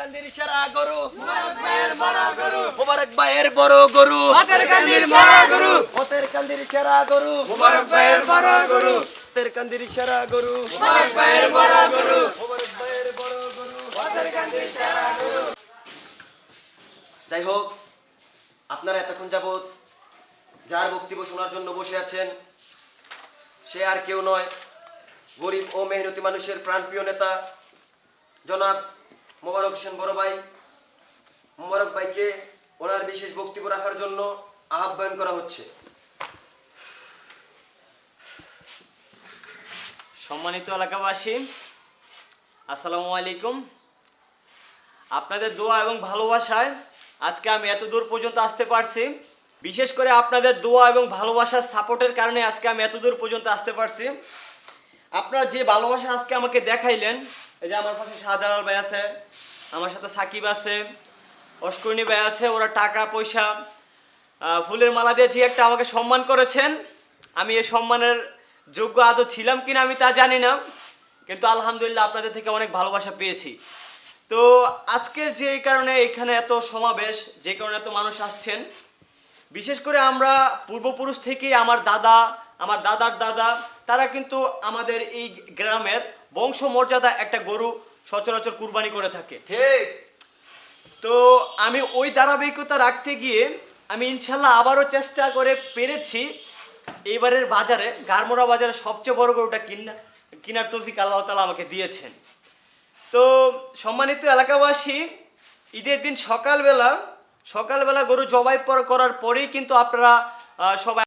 কান্দির সেরা গরু। মোবারক ভাইয়ের বড় গরু। হাতের কান্দির গরু। হতের কান্দির সেরা গরু। মোবারক ভাইয়ের বড় গরু। হতের কান্দির সেরা গরু। মোবারক ভাইয়ের বড় গরু। মোবারক ভাইয়ের বড় গরু। হাতের কান্দির সেরা গরু। যাই হোক আপনারা এতক্ষণ যাবৎ যার বক্তব্য শোনার জন্য বসে আছেন সে আর কেউ নয়। গরিব ও মেহনতি মানুষের প্রাণপ্রিয় নেতা জনাব মোবারক হোসেন বড় ভাই। মোবারক ভাইকে ওনার বিশেষ বক্তব্য রাখার জন্য আহ্বান করা হচ্ছে। সম্মানিত এলাকাবাসী, আসসালামু আলাইকুম। আপনাদের দোয়া এবং ভালোবাসায় আজকে আমি এত দূর পর্যন্ত আসতে পারছি। বিশেষ করে আপনাদের দোয়া এবং ভালোবাসার সাপোর্টের কারণে আজকে আমি এত দূর পর্যন্ত আসতে পারছি। আপনারা যে ভালোবাসা আজকে আমাকে দেখাইলেন এই যে আমার পাশে শাহজালাল ভাই আছে, আমার সাথে সাকিব আছে অস্করণী ভাই আছে, ওরা টাকা, পয়সা ফুলের মালা দিয়ে যে একটা আমাকে সম্মান করেছেন, আমি এই সম্মানের যোগ্য আদৌ ছিলাম কিনা আমি তা জানি না, কিন্তু আলহামদুলিল্লাহ আপনাদের থেকে অনেক ভালোবাসা পেয়েছি। তো আজকের যে কারণে এখানে এত সমাবেশ, যে কারণে এত মানুষ আসছেন, বিশেষ করে আমরা পূর্বপুরুষ থেকেই আমার দাদা আমার দাদার দাদা তারা কিন্তু আমাদের এই গ্রামের বংশমর্যাদা একটা গরু সচরাচর কুরবানি করে থাকে। ঠিক। তো আমি ওই ধারাবাহিকতা রাখতে গিয়ে আমি ইনশাল্লাহ আবারও চেষ্টা করে পেরেছি এইবারের বাজারে গারমোড়া বাজারে সবচেয়ে বড় গরুটা কিনা কিনার তৌফিক আল্লাহ তালা আমাকে দিয়েছেন। তো সম্মানিত এলাকাবাসী ঈদের দিন সকালবেলা সকালবেলা গরু জবাই করার পরেই কিন্তু আপনারা সবাই